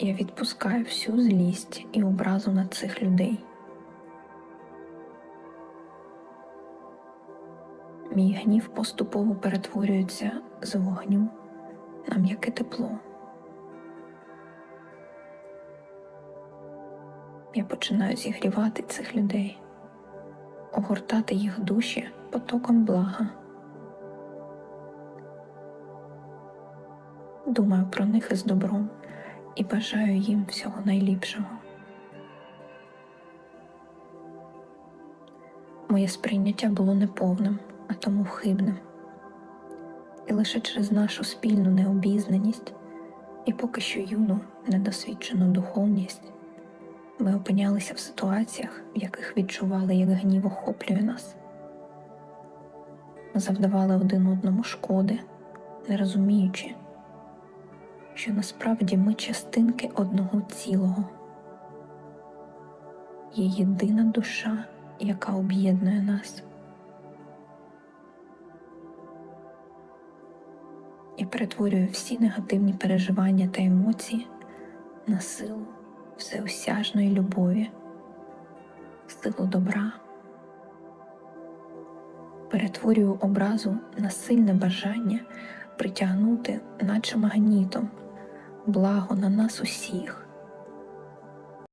Я відпускаю всю злість і образу на цих людей. Мій гнів поступово перетворюється з вогню на м'яке тепло. Я починаю зігрівати цих людей, огортати їх душі потоком блага. Думаю про них із добром і бажаю їм всього найліпшого. Моє сприйняття було неповним, а тому хибним. І лише через нашу спільну необізнаність і поки що юну недосвідчену духовність ми опинялися в ситуаціях, в яких відчували, як гнів охоплює нас. Ми завдавали один одному шкоди, не розуміючи, що насправді ми частинки одного цілого. Є єдина душа, яка об'єднує нас. І перетворює всі негативні переживання та емоції на силу всеосяжної любові, силу добра. Перетворюю образу на сильне бажання притягнути, наче магнітом, благо на нас усіх,